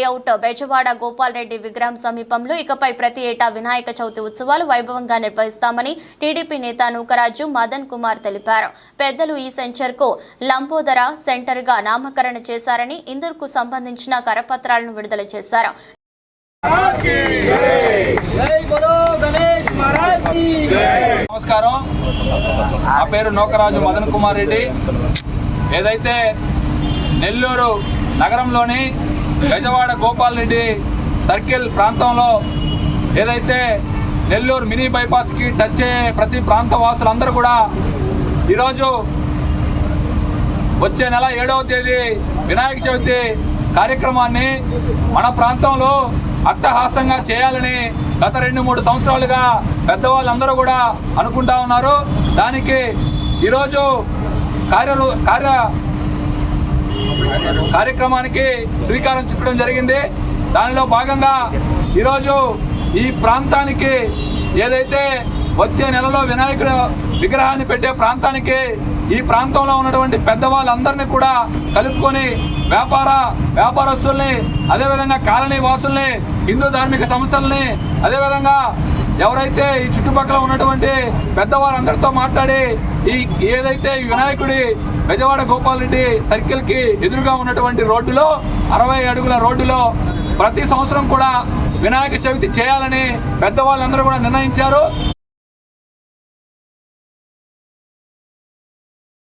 Layout Bezawada Gopal Reddy విగ్రహం సమీపంలో ఇకపై ప్రతి ఏటా వినాయక చవితి ఉత్సవాలు వైభవంగా నిర్వహిస్తామని టీడీపీ నేత నూకరాజు మదన్ కుమార్ తెలిపారు. పెద్దలు ఈ సెంచర్కు లంబోదర సెంటర్గా నామకరణ చేశారని ఇందుకు సంబంధించిన కరపత్రాలను విడుదల చేశారు. నమస్కారం. నా పేరు మదన్ కుమార్ రెడ్డి. ఏదైతే నెల్లూరు నగరంలోని గజవాడ గోపాల్ రెడ్డి సర్కిల్ ప్రాంతంలో ఏదైతే నెల్లూరు మినీ బైపాస్కి టచ్ అయ్యే ప్రతి ప్రాంత వాసులందరూ కూడా ఈరోజు వచ్చే నెల ఏడవ తేదీ వినాయక చవితి కార్యక్రమాన్ని మన ప్రాంతంలో అట్టహాసంగా చేయాలని గత రెండు మూడు సంవత్సరాలుగా పెద్దవాళ్ళందరూ కూడా అనుకుంటా ఉన్నారు. దానికి ఈరోజు కార్య కార్య కార్యక్రమానికి శ్రీకారం చుట్టడం జరిగింది. దానిలో భాగంగా ఈరోజు ఈ ప్రాంతానికి ఏదైతే వచ్చే నెలలో వినాయకుడు విగ్రహాన్ని పెట్టే ప్రాంతానికి ఈ ప్రాంతంలో ఉన్నటువంటి పెద్దవాళ్ళందరినీ కూడా కలుపుకొని వ్యాపార వ్యాపారస్తుల్ని అదేవిధంగా కాలనీ వాసుల్ని హిందూ ధార్మిక సంస్థల్ని అదేవిధంగా ఎవరైతే ఈ చుట్టుపక్కల ఉన్నటువంటి పెద్దవారందరితో మాట్లాడి ఈ ఏదైతే ఈ వినాయకుడి బెజవాడ గోపాల్ రెడ్డి సర్కిల్కి ఎదురుగా ఉన్నటువంటి రోడ్డులో అరవై అడుగుల రోడ్డులో ప్రతి సంవత్సరం కూడా వినాయక చవితి చేయాలని పెద్దవాళ్ళందరూ కూడా నిర్ణయించారు.